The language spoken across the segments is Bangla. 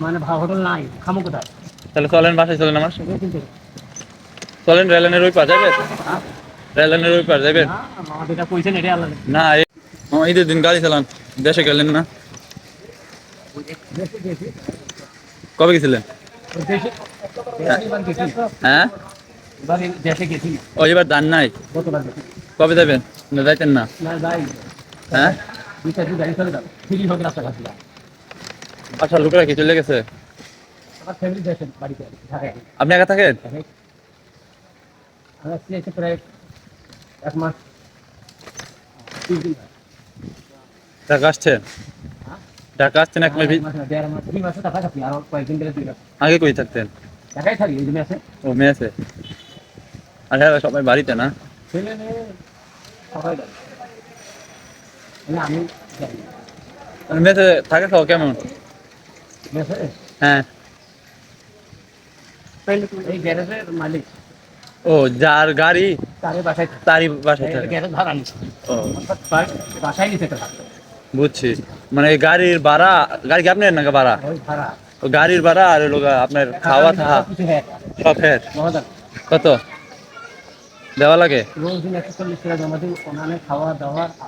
মানে হোটেল নাই খামো কোথায়? তাহলে চলেন বাসায় চলেন আমার সঙ্গে। চলেন রেলেনের ওই পার যাবেন? রেলেনের ওই পার যাবেন? না ঈদের দিন গাড়ি চালান। দেশে গেলেন না? কবে গেছিলেন? হ্যাঁ? এবার ও এবার দান নাই? কবে যাবেন? না যাইতেন না? হ্যাঁ? আচ্ছা লোকরা কি চলে গেছে। আমার ফ্যামিলি দেশে বাড়িতে ঢাকায় আপনি একা থাকেন? আমি আসছি এসে প্রায় এক মাস। তিন দিন ঢাকা আসছেন হ্যাঁ? ঢাকা আসছেন এক মাস এক ভি- মাস না, দেড় মাস দুই মাসে টাকা খাচ্ছি আরও কয়েকদিন ধরে দুই আগে কই থাকতেন? ঢাকায় থাকি এই জন্য আছে। ও আর হ্যাঁ সবাই বাড়িতে না? ছেলে মেয়ে সবাই যাবে মানে আমি থাকে খাওয়া কেমন? হ্যাঁ। ও যার গাড়ি তারই বাসায় বুঝছি। মানে এই গাড়ির ভাড়া গাড়ি কি আপনার নাকি ভাড়া? গাড়ির ভাড়া আর গা আপনার খাওয়া থাকা কিছু হ্যাঁ। সব কত? দেওয়া লাগে?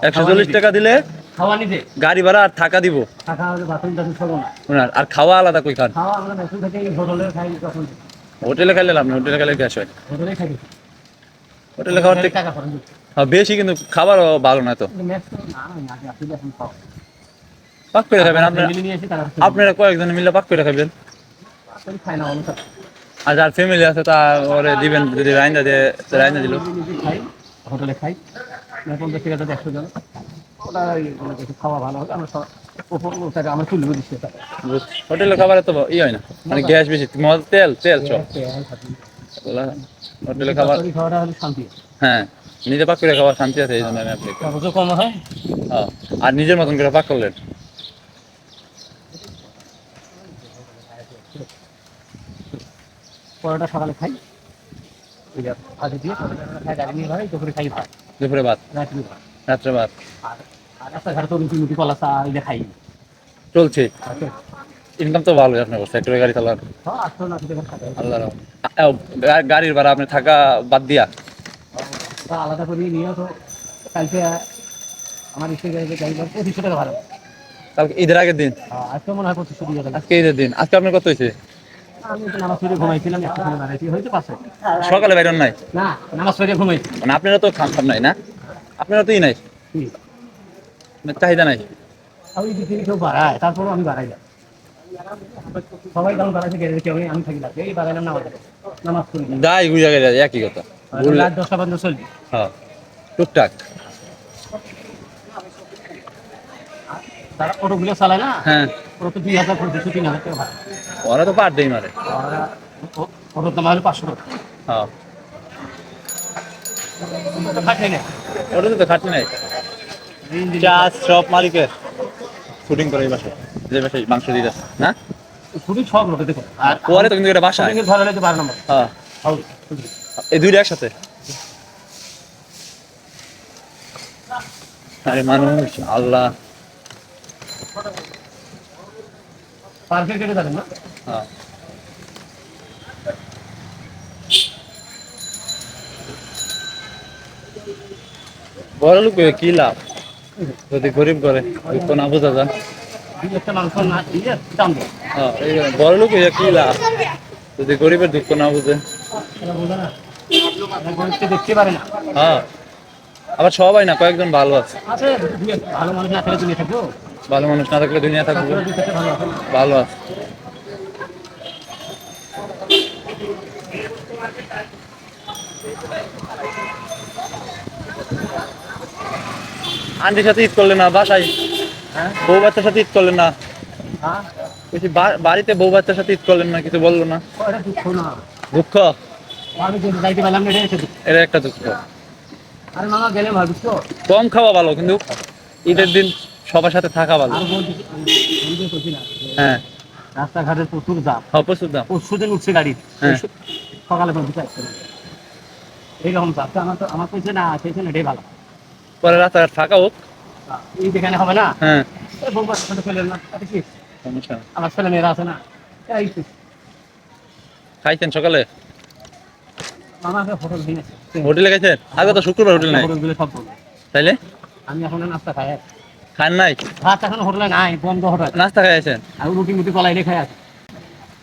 একশো চল্লিশ টাকা দিলে খাওয়া নিজে গাড়ি ভাড়া আর থাকা দিব। টাকা বাথরুম টাথরুম সব না ওনার আর খাওয়া আলাদা কই খান খাওয়া আমরা মেসুল থেকে এই খাই তখন। হোটেলে খাইলে লাভ না হোটেলে খাইলে গ্যাস হয়। হোটেলে খাই হোটেলে খাওয়ার থেকে টাকা খরচ হ্যাঁ, বেশি কিন্তু খাবারও ভালো না তো। পাক করে খাবেন আপনার কয়েকজন মিলে পাক করে খাবেন। আর যার ফ্যামিলি আছে তা ওরে দিবেন যদি রাইন্দা দিয়ে রাইন্দা দিল। হোটেলে খাই। পঞ্চাশ টাকা একশো জন। ওটা ওই একটু খাওয়া ভালো হবে। আমরা উপর ওটাকে আমরা তুলবো দিচ্ছি ওটা হোটেলে খাবার তো ই হয় না। মানে গ্যাস বেশি। তেল তেল সব। হোটেলে খাবার খাওয়াটা হলে শান্তি। হ্যাঁ। নিজে পাক করে শান্তি আছে এই জন্য আমি আপনি কম হয়। হ্যাঁ। আর নিজের মতন করে পাক করলেন। পরোটা সকালে খাই। দিয়ে পরোটা নিয়ে দুপুরে খাই ভাত। দুপুরে ভাত। রাত্রি ভাত। রাত্রে ভাত। আর রাস্তাঘাটে তো রুটি মুটি কলা চা এগুলো খাই। চলছে। আচ্ছা। ইনকাম তো ভালোই আপনার সেক্টরে গাড়ি চালান। হ্যাঁ খাই আল্লাহ গাড়ির ভাড়া আপনি থাকা বাদ দিয়া। আলাদা করে নিয়ে তো। কালকে আমার স্ত্রী গাড়িতে গাড়ি পঁচিশশো টাকা ভাড়া। কালকে ঈদের আগের দিন? আজকে মনে হয় পঁচিশশো দিয়ে আজকে ঈদের দিন। আজকে আপনার কত হয়েছে? একটা সকালে বাইরন নাই? না নামাজ পড়ে ঘুমাইছি। মানে আপনারা তো খান নাই না? আপনারা তো ই নাই? চাহিদা নাই। আমি কেউ বাড়ায় তারপরও আমি বাড়াই না। সবাই দাম বাড়াইছে গেলে কেউ আমি থাকি না। এই বাড়াইলাম নামাজ নামাজ পড়ি যাই বুঝা গেছে একই কথা। রাত দশটা পর্যন্ত চলবি হ্যাঁ। টুকটাক। তারা অটোগুলো চালায় না? হ্যাঁ। ওরা তো দুই হাজার পঁচিশশো তিন হাজার টাকা ওরা তো পার দেই মারে। ওরা ও- অটোর দাম পাঁচশো টাকা। হ্যাঁ। কিন্তু তো খাটে না ওটা তো নাই। চাষ সব মালিকের। শুটিং করে এই বাসায়। যে বাসায় মাংস দিয়ে যাচ্ছে না? শুধু সব লোকে দেখো। আর পরে তো কিন্তু এটা বাসায়। শপিংয়ের ভালো লাগে বারো হ্যাঁ। এই দুইটা একসাথে? আরে মানুষ আল্লাহ। পার্কে কেটে যাবেন না? হ্যাঁ। বড় লোক কি লাভ? যদি গরিব করে দুঃখ না বোঝা যান হ্যাঁ, বড় লোক কি যদি গরিবের দুঃখ না বুঝে। হ্যাঁ আবার সবাই না কয়েকজন ভালো আছে। ভালো মানুষ না থাকলে দুনিয়া থাকবে। ভালো আছে। আন্টির সাথে ঈদ করলে না বাসায়? হ্যাঁ? বউ বাচ্চার সাথে ঈদ করলে না? হ্যাঁ? বলছি বাড়িতে বউ বাচ্চার সাথে ঈদ করলেন না কিছু বলল না? দুঃখ এটা একটা দুঃখ। কম খাওয়া ভালো কিন্তু ঈদের দিন সবার সাথে থাকা ভালো। তো হ্যাঁ। রাস্তাঘাটে প্রচুর দাম হ্যাঁ প্রচুর দাম পরশু দিন উঠছে গাড়ি। সকালে পর্যন্ত এইরকম তো আমার তো আমার কইছে না সেই জন্য এটাই ভালো। পরে রাস্তাঘাট ফাঁকা হোক। এই যেখানে হবে না? হ্যাঁ। আমার ছেলে মেয়েরা আছে না। খাইছেন সকালে? হোটেল গেছেন আগে তো শুক্রবার হোটেল নাই। তাইলে? আমি এখন নাস্তা খাই। খান নাই? ভাত এখন হোটেলে নাই বন্ধ হোটেল। নাস্তা খাইছেন? আর রুটি মুটি কলাই রেখে আছে।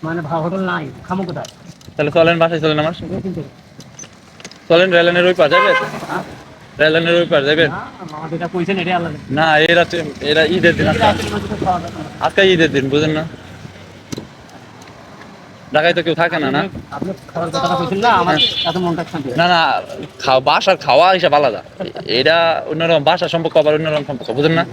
মানে ভাত হোটেল নাই খামো কোথায়? তাহলে চলেন বাসায় চলেন আমার চলেন রেলেনের ওই পার হ্যাঁ? ওই পার যাবেন না, এরা এরা ঈদের দিন আজকে ঈদের দিন বুঝেন না ঢাকায় তো কেউ থাকে না না না। না বাসার খাওয়া হিসাব আলাদা এটা অন্যরকম বাসার সম্পর্ক আবার অন্যরকম সম্পর্ক বুঝেন না।